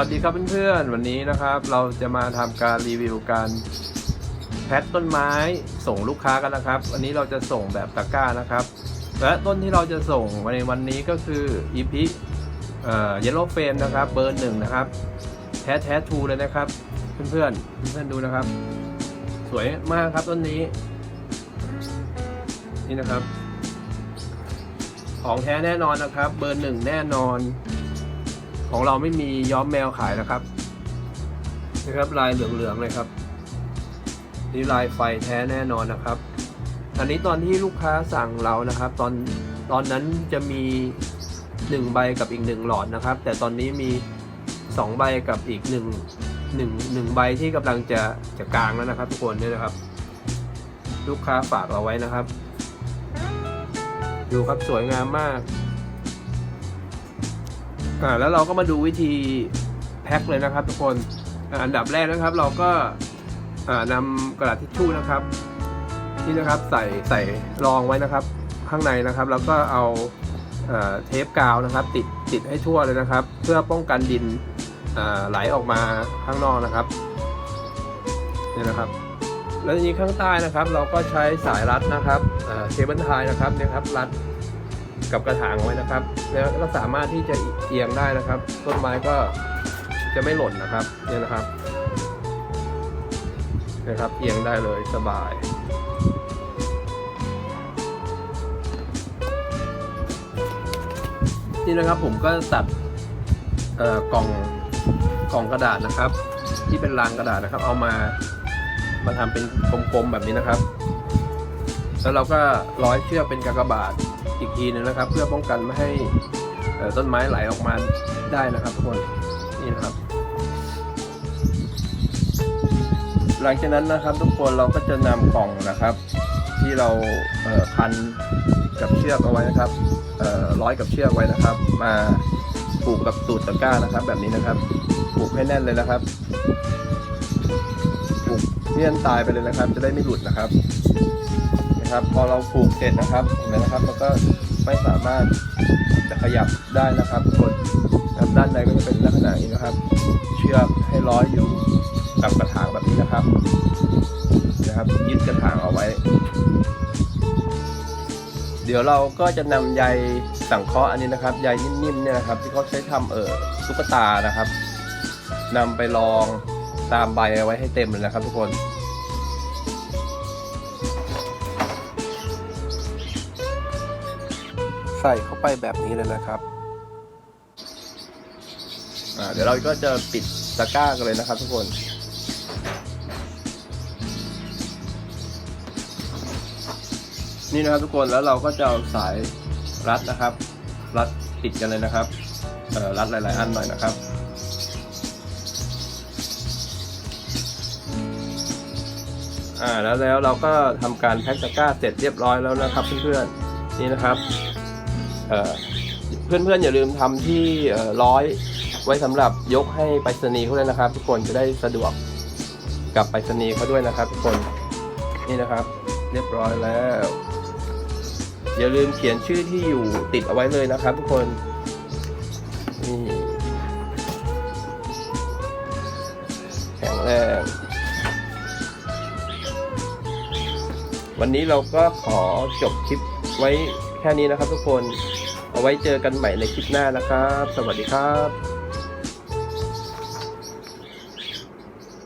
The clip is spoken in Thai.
วัสดีครับเพื่อนๆ วันนี้นะครับเราจะมาทำการรีวิวการแพ็คต้นไม้ส่งลูกค้ากันนะครับวันนี้เราจะส่งแบบตะกร้านะครับ และต้นที่เราจะส่งในวันนี้ก็คืออีพิเอ่อเยลโล่เฟนนะครับเบอร์หนึ่งนะครับแท้แท้ทูเลยนะครับเพื่อนๆเพื่อนๆดูนะครับ สวยมากครับต้นนี้ นี่นะครับ ของแท้แน่นอนนะครับ เบอร์หนึ่งแน่นอน ของเราไม่มีย้อมแมวขายนะครับนะครับลายเหลืองๆเลยครับนี่ลายไฟแท้แน่นอนนะครับ อันนี้ตอนที่ลูกค้าสั่งเรานะครับ ตอนตอนนั้นจะมีหนึ่งใบกับอีกหนึ่งหลอดนะครับ แต่ตอนนี้มีสองใบกับอีกหนึ่งหนึ่งหนึ่งใบที่กำลังจะจะกลางแล้วนะครับทุกคนเนี่ยนะครับ ลูกค้าฝากเราไว้นะครับ ดูครับสวยงามมาก อ่าแล้วเราก็มาดูวิธีแพ็คเลยนะครับ ทุกคนอาอันดับแรกนะครับ เราก็อ่านำกระดาษทิชชู่นะครับนี่นะครับใส่ใส่รองไว้นะครับ ข้างในนะครับ แล้วก็เอาเทปกาวนะครับ ติดติดให้ทั่วเลยนะครับ เพื่อป้องกันดินไหลออกมาข้างนอกนะครับนี่นะครับ แล้วทีนี้ข้างใต้นะครับ เราก็ใช้สายรัดนะครับเคเบิลไทยนะครับเนี่ยครับรัด กับกระถางไว้นะครับ แล้วก็สามารถที่จะเอียงได้นะครับ ต้นไม้ก็จะไม่หล่นนะครับเนี่ยนะครับนะครับ เอียงได้เลยสบายนี่นะครับผมก็ตัดเอ่อกล่องกล่องกระดาษนะครับ ที่เป็นรางกระดาษนะครับ เอามามาทำเป็นกลมๆแบบนี้นะครับ แล้วเราก็ร้อยเชือกเป็นกากบาทอีกทีหนึงนะครับ เพื่อป้องกันไม่ให้ต้นไม้ไหลออกมาได้นะครับทุกคนนี่นะครับ หลังจากนั้นนะครับทุกคนเราก็จะนำกล่องนะครับ ที่เราเพันกับเชือกเอาไว้นะครับร้อยกับเชือกไว้นะครับ มาผูกกับตูดตะกร้านะครับ แบบนี้นะครับผูกให้แน่นเลยนะครับผูกเลี่ยนตายไปเลยนะครับ จะได้ไม่หลุดนะครับ นะครับ พอเราผูกเสร็จนะครับเห็นไหมนะครับ มันก็ไม่สามารถจะขยับได้นะครับกคนด้านในก็จะเป็นลักษณะนี้นะครับ เชือกให้ร้อยอยู่กับกระถางแบบนี้นะครับ นะครับยึดกระถางเอาไว้ เดี๋ยวเราก็จะนำใยสังเคราะห์อันนี้นะครับใยนิ่มๆเนี่ยนะครับ ที่เขาใช้ทำเอ่อตุ๊กตานะครับนำไปรองตามใบเอาไว้ให้เต็มเลยนะครับ ทุกคน ส่เข้าไปแบบนี้เลยนะครับเดี๋ยวเราก็จะปิดตะกร้ากันเลยนะครับทุกคนนี่นะครับทุกคนแล้วเราก็จะเอาสายรัดนะครับ รัดติดกันเลยนะครับรัดหลาย ๆ อันหน่อยนะครับ อ่าแล้วแล้วเราก็ทำการแพ็คตะกร้าเสร็จเรียบร้อยแล้วนะครับเพื่อนๆนี่นะครับ เพื่อนๆอย่าลืมทำที่ร้อยไว้สำหรับยกให้ไปรษณีย์เขาเลยนะครับ ทุกคนจะได้สะดวกกับไปรษณีย์เขาด้วยนะครับ ทุกคนนี่นะครับ เรียบร้อยแล้ว อย่าลืมเขียนชื่อที่อยู่ติดเอาไว้เลยนะครับ ทุกคนนี่แข็งแรงวันนี้เราก็ขอจบคลิปไว้ แค่นี้นะครับทุกคน เอาไว้เจอกันใหม่ในคลิปหน้านะครับ สวัสดีครับ